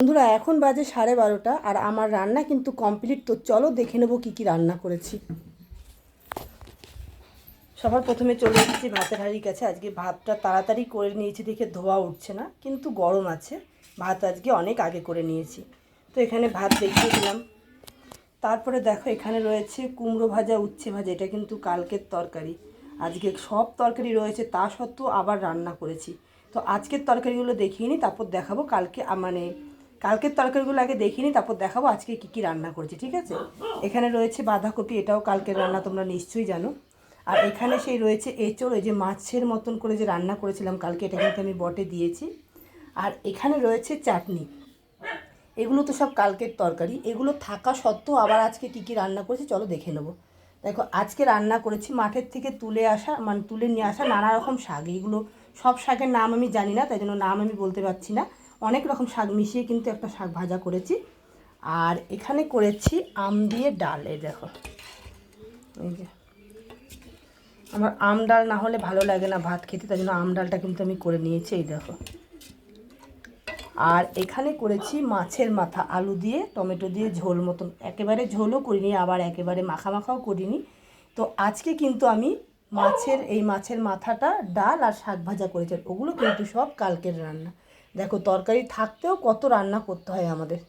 বন্ধুরা, এখন বাজে সাড়ে বারোটা আর আমার রান্না কিন্তু কমপ্লিট তো চলো দেখে নেব কী কী রান্না করেছি। সবার প্রথমে চলে এসেছি, ভাতের হাঁড়ির কাছে। আজকে ভাতটা তাড়াতাড়ি করে নিয়েছি দেখে ধোয়া উঠছে না, কিন্তু গরম আছে। ভাত আজকে অনেক আগে করে নিয়েছি। তো এখানে ভাত দেখিয়ে দিলাম। তারপরে দেখো, এখানে রয়েছে কুমড়ো ভাজা, উচ্ছে ভাজা, এটা কিন্তু কালকের তরকারি। আজকে সব তরকারি রয়েছে, তা সত্ত্বেও আবার রান্না করেছি। তো আজকের তরকারিগুলো দেখিয়ে নিই তারপর দেখাবো কালকে মানে কালকের তরকারিগুলো আগে দেখিয়ে নিই তারপর দেখাবো আজকে কী কী রান্না করেছি, ঠিক আছে? এখানে রয়েছে বাঁধাকপি, এটাও কালকের রান্না, তোমরা নিশ্চয়ই জানো। আর এখানে সেই রয়েছে এঁচড় ওই যে মাছের মতন করে যে রান্না করেছিলাম কালকে, এটা কিন্তু আমি বটে দিয়েছি। আর এখানে রয়েছে চাটনি। এগুলো তো সব কালকের তরকারি। এগুলো থাকা সত্ত্বেও আবার আজকে কী কী রান্না করেছি, চলো দেখে নেব। দেখো, আজকে রান্না করেছি মাঠের থেকে তুলে আসা মানে তুলে নিয়ে আসা নানা রকম শাক। এইগুলো সব শাকের নাম আমি জানি না, তাই জন্য নাম আমি বলতে পারছি না। অনেক রকম শাক মিশিয়ে কিন্তু একটা শাক ভাজা করেছি। আর এখানে করেছি আম দিয়ে ডাল, এই দেখো। এই যে। আমার আম ডাল না হলে ভালো লাগে না ভাত খেতে, তাই জন্য আম ডালটা কিন্তু আমি করে নিয়েছি, এই দেখো। আর এখানে করেছি মাছের মাথা, আলু দিয়ে, টমেটো দিয়ে ঝোল মতন। একেবারে ঝোলও করিনি, আবার একেবারে মাখা মাখাও করিনি। তো আজকে কিন্তু আমি মাছের, এই মাছের মাথাটা ডাল আর শাক ভাজা করেছি ওগুলো কিন্তু সব কালকের রান্না। দেখো তরকারি থাকতেও কত রান্না করতে হয় আমাদের।